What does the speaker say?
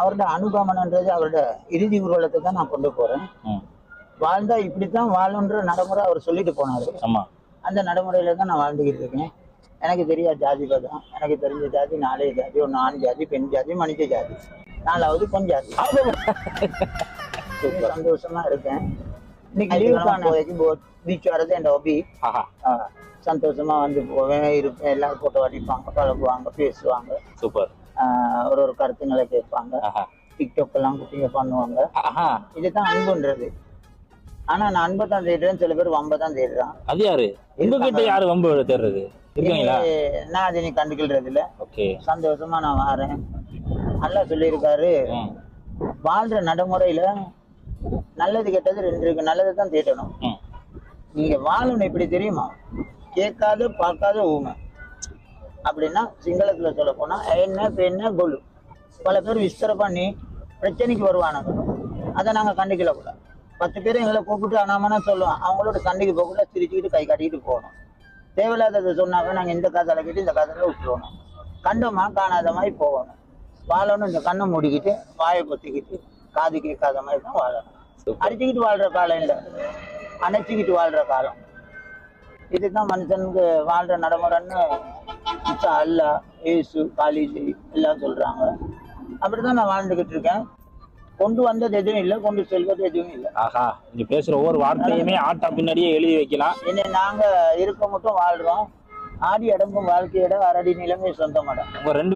அவரோட அனுகமனன்றது அவரோட இறுதி ஊர்வலத்தை தான் நான் கொண்டு போறேன். வாழ்ந்தா இப்படித்தான் வாழணுன்ற நடைமுறை அவர் சொல்லிட்டு போனாரு. அந்த நடைமுறையில தான் நான் வாழ்ந்துகிட்டு இருக்கேன். எனக்கு தெரியாத ஜாதி பதம் எனக்கு தெரிஞ்ச ஜாதி நாலே ஜாதி ஒன்று ஆண் ஜாதி பெண் ஜாதி மனித ஜாதி நாலாவது பொன் ஜாதி. சந்தோஷமா இருக்கேன். இன்னைக்கு லீவுக்கான பீச் வர்றது என் ஹாபி சந்தோஷமா வந்து போவேன் இருப்பேன் எல்லாரும் போட்டோ அடிப்பாங்க பழகுவாங்க பேசுவாங்க. சூப்பர். ஒரு ஒரு கருத்துங்களை கேட்பாங்க. டிக்டாக் எல்லாம் குட்டிங்க பண்ணுவாங்க. இதுதான் அன்புன்றது. ஆனா நான் அன்பை தான் தேடுறேன் சில பேர் வம்பை தான் தேடுறான். அது யாரு? உங்ககிட்ட யாரு வம்பு தேடுறது? நான் அதை நீ கண்டுக்கிறது இல்ல சந்தோஷமா நான் வாரேன். நல்லா சொல்லியிருக்காரு. வாழ்ற நடைமுறையில நல்லது கெட்டது ரெண்டு இருக்கு. நல்லதை தான் தேடணும். நீங்க வாழணும் எப்படி தெரியுமா? கேட்காத பார்க்காத ஊமை. அப்படின்னா சிங்களத்துல சொல்ல போனா என்ன பெண்ண கொலு. பல பேர் விஸ்தர பண்ணி பிரச்சனைக்கு வருவானுங்க. அதை நாங்க கண்டுக்கல கூட பத்து பேர் எங்களை கூப்பிட்டு அனாமனா சொல்லுவோம் அவங்களோட சண்டைக்கு போக கூட சிரிச்சுக்கிட்டு கை காட்டிக்கிட்டு போகணும். தேவையில்லாததை சொன்னாங்க நாங்க இந்த காதால கேட்டு இந்த காதால விட்டுருவோம். கண்டோமா காணாத மாதிரி போகணும். வாழணும் இந்த கண்ணை மூடிக்கிட்டு வாயை பொத்திக்கிட்டு காது கேட்காத மாதிரி தான் வாழணும். அடிச்சுக்கிட்டு வாழ்ற காலம் இல்லை. அணைச்சிக்கிட்டு வாழ்ற காலம். இதுதான் மனுஷனுக்கு வாழ்ற நடைமுறைன்னு இச்சா அல்லா ஏசு காலிஜி எல்லாம் சொல்றாங்க. அப்படிதான் நான் வாழ்ந்துகிட்டு இருக்கேன். கொண்டு வந்தது எதுவும் இல்லை கொண்டு செல்வது எதுவும் இல்லை. ஆஹா நீங்க பேசுற ஒவ்வொரு வார்த்தையுமே ஆட்டா பின்னாடியே எழுதி வைக்கலாம். என்ன நாங்க இருக்க மட்டும் வாழ்றோம். ஆடி அடங்கும் வாழ்க்கையிட அரடி நிலைமை சொந்தமடம் உங்க ரெண்டு